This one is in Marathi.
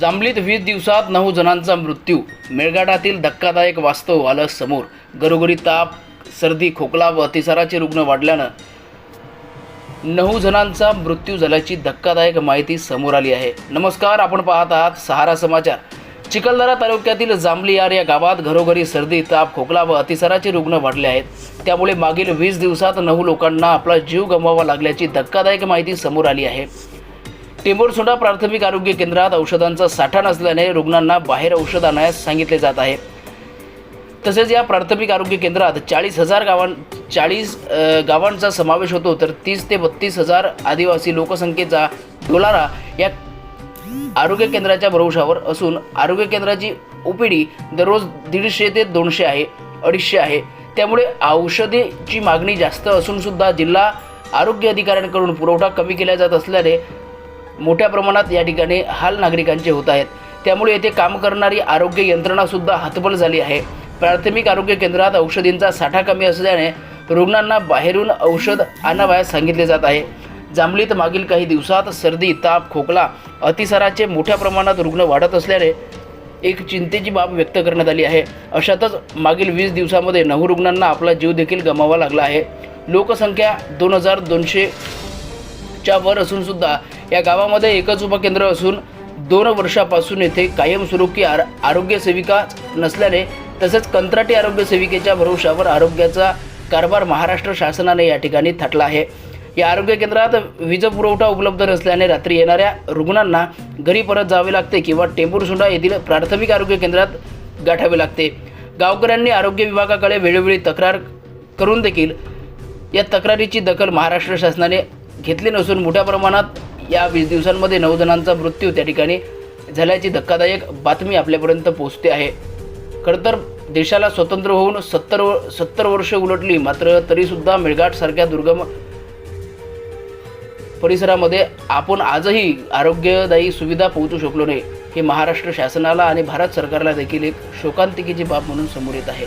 जांभलीत वीस दिवसात नऊ जणांचा मृत्यू. मेळघाटातील धक्कादायक वास्तव आलं समोर. घरोघरी ताप सर्दी खोकला व अतिसाराचे रुग्ण वाढल्यानं नऊ जणांचा मृत्यू झाल्याची धक्कादायक माहिती समोर आली आहे. नमस्कार आपण पाहत आहात सहारा समाचार. चिखलदरा तालुक्यातील जांबली यार या गावात घरोघरी सर्दी ताप खोकला व अतिसाराचे रुग्ण वाढले आहेत. त्यामुळे मागील वीस दिवसात नऊ लोकांना आपला जीव गमवावा लागल्याची धक्कादायक माहिती समोर आली आहे. टेंबोरसोडा प्राथमिक आरोग्य केंद्रात औषधांचा साठा नसल्याने रुग्णांना बाहेर औषध आणण्यास सांगितले जात आहे. तसेच या प्राथमिक आरोग्य केंद्रात चाळीस हजार गावां चाळीस गावांचा समावेश होतो तर तीस ते बत्तीस हजार आदिवासी लोकसंख्येचा डोलारा या आरोग्य केंद्राच्या भरवशावर असून आरोग्य केंद्राची ओपीडी दररोज दीडशे ते दोनशे आहे अडीचशे आहे. त्यामुळे औषधेची मागणी जास्त असूनसुद्धा जिल्हा आरोग्य अधिकाऱ्यांकडून पुरवठा कमी केला जात असल्याने मोठ्या प्रमाणात या ठिकाणी हाल नागरिकांचे होत आहेत. त्यामुळे येथे काम करणारी आरोग्य यंत्रणासुद्धा हतबल झाली आहे. प्राथमिक आरोग्य केंद्रात औषधींचा साठा कमी असल्याने रुग्णांना बाहेरून औषध आणावयास सांगितले जात आहे. जांभलीत मागील काही दिवसात सर्दी ताप खोकला अतिसाराचे मोठ्या प्रमाणात रुग्ण वाढत असल्याने एक चिंतेची बाब व्यक्त करण्यात आली आहे. अशातच मागील वीस दिवसामध्ये नऊ रुग्णांना आपला जीव देखील गमावा लागला आहे. लोकसंख्या दोन हजार दोनशेच्या वर असूनसुद्धा या गावामध्ये एकच उपकेंद्र असून दोन वर्षापासून येथे कायमस्वरूपी आर आरोग्य सेविका नसल्याने तसेच कंत्राटी आरोग्य सेविकेच्या भरोशावर आरोग्याचा कारभार महाराष्ट्र शासनाने या ठिकाणी थाटला आहे. या आरोग्य केंद्रात वीज पुरवठा उपलब्ध नसल्याने रात्री येणाऱ्या रुग्णांना घरी परत जावे लागते किंवा टेंभुरसुंडा येथील प्राथमिक आरोग्य केंद्रात गाठावे लागते. गावकऱ्यांनी आरोग्य विभागाकडे वेळोवेळी तक्रार करून देखील या तक्रारीची दखल महाराष्ट्र शासनाने घेतली नसून मोठ्या प्रमाणात या वीस दिवसांमध्ये नऊ जणांचा मृत्यू त्या ठिकाणी झाल्याची धक्कादायक बातमी आपल्यापर्यंत पोहोचते आहे. खरं तर देशाला स्वतंत्र होऊन सत्तर सत्तर वर्ष उलटली मात्र तरीसुद्धा मेळघाटसारख्या दुर्गम परिसरामध्ये आपण आजही आरोग्यदायी सुविधा पोहोचू शकलो नाही. हे महाराष्ट्र शासनाला आणि भारत सरकारला देखील एक शोकांतिकेची बाब म्हणून समोर येत आहे.